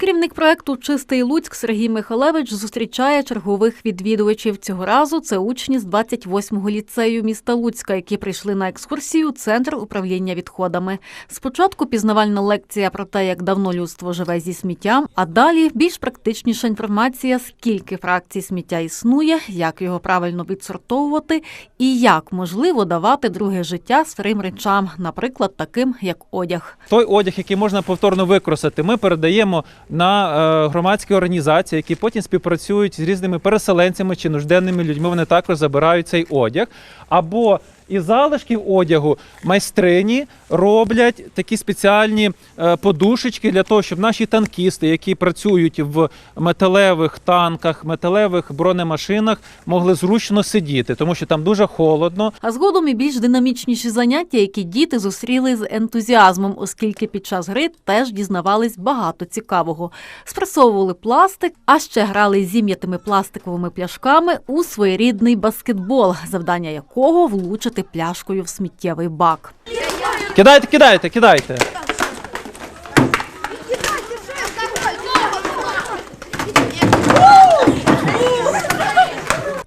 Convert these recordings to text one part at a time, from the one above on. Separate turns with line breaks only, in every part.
Керівник проекту Чистий Луцьк Сергій Михалевич зустрічає чергових відвідувачів. Цього разу це учні з 28-го ліцею міста Луцька, які прийшли на екскурсію центр управління відходами. Спочатку пізнавальна лекція про те, як давно людство живе зі сміттям, а далі більш практичніша інформація, скільки фракцій сміття існує, як його правильно відсортовувати і як можливо давати друге життя старим речам, наприклад, таким як одяг.
Той одяг, який можна повторно використати, ми передаємо на е, громадські організації, які потім співпрацюють з різними переселенцями чи нужденними людьми. Вони також забирають цей одяг. Або із залишків одягу майстрині роблять такі спеціальні е, подушечки для того, щоб наші танкісти, які працюють в металевих танках, металевих бронемашинах, могли зручно сидіти, тому що там дуже холодно.
А згодом і більш динамічніші заняття, які діти зустріли з ентузіазмом, оскільки під час гри теж дізнавались багато цікавого. Спресовували пластик, а ще грали зім'ятими пластиковими пляшками у своєрідний баскетбол, завдання якого влучити пляшкою в сміттєвий бак.
Кидайте, кидайте, кидайте.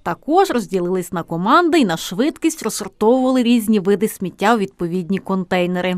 Також розділились на команди і на швидкість розсортовували різні види сміття у відповідні контейнери.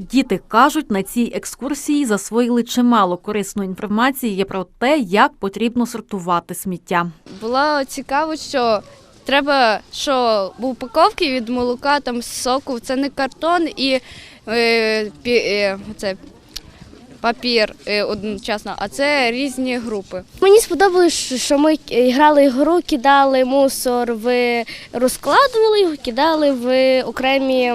Діти кажуть, на цій екскурсії засвоїли чимало корисної інформації про те, як потрібно сортувати сміття.
Було цікаво, що треба, що в упаковці від молока, там соку, це не картон і е, е, це, папір е, одночасно, а це різні групи.
Мені сподобалось, що ми грали гру, кидали мусор в розкладували його, кидали в окремі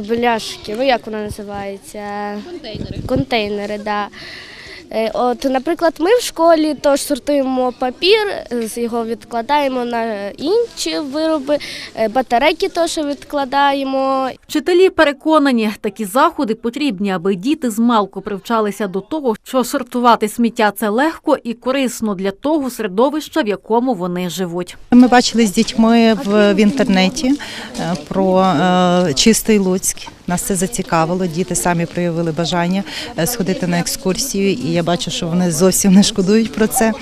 бляшки. Ну як вона називається? Контейнери. Контейнери, да. Е, От, наприклад, ми в школі тож сортуємо папір, з- його відкладаємо на інші вироби, е, батарейки теж відкладаємо.
Вчителі переконані, такі заходи потрібні, аби діти змалку привчалися до того, що сортувати сміття це легко і корисно для того середовища, в якому вони живуть.
Ми бачили з дітьми в, в інтернеті е, про е, чистий Луцьк. Нас це зацікавило. Діти самі проявили бажання е, сходити на екскурсію, і я бачу, що вони зовсім не шкодують про це.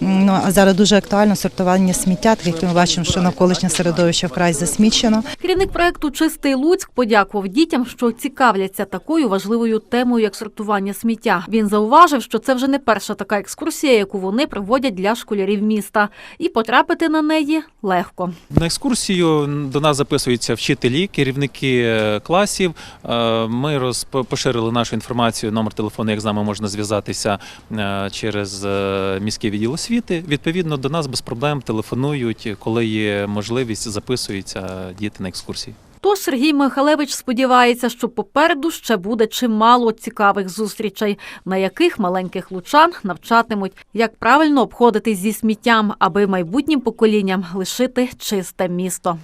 Ну а зараз дуже актуально сортування сміття, так як ми бачимо, що навколишнє середовище вкрай засмічено.
Керівник проекту Чистий Луцьк подякував дітям, що цікавляться такою важливою темою, як сортування сміття. Він зауважив, що це вже не перша така екскурсія, яку вони проводять для школярів міста, і потрапити на неї легко.
На екскурсію до нас записуються вчителі, керівники е, класів. Е, Ми розп- поширили нашу інформацію, номер телефону, як з нами можна зв'язатися е, через е, міський відділ освіти. Відповідно, до нас без проблем телефонують, коли є можливість, записуються діти на екскурсії.
Тож Сергій Михалевич сподівається, що попереду ще буде чимало цікавих зустрічей, на яких маленьких лучан навчатимуть, як правильно обходитись зі сміттям, аби майбутнім поколінням лишити чисте місто.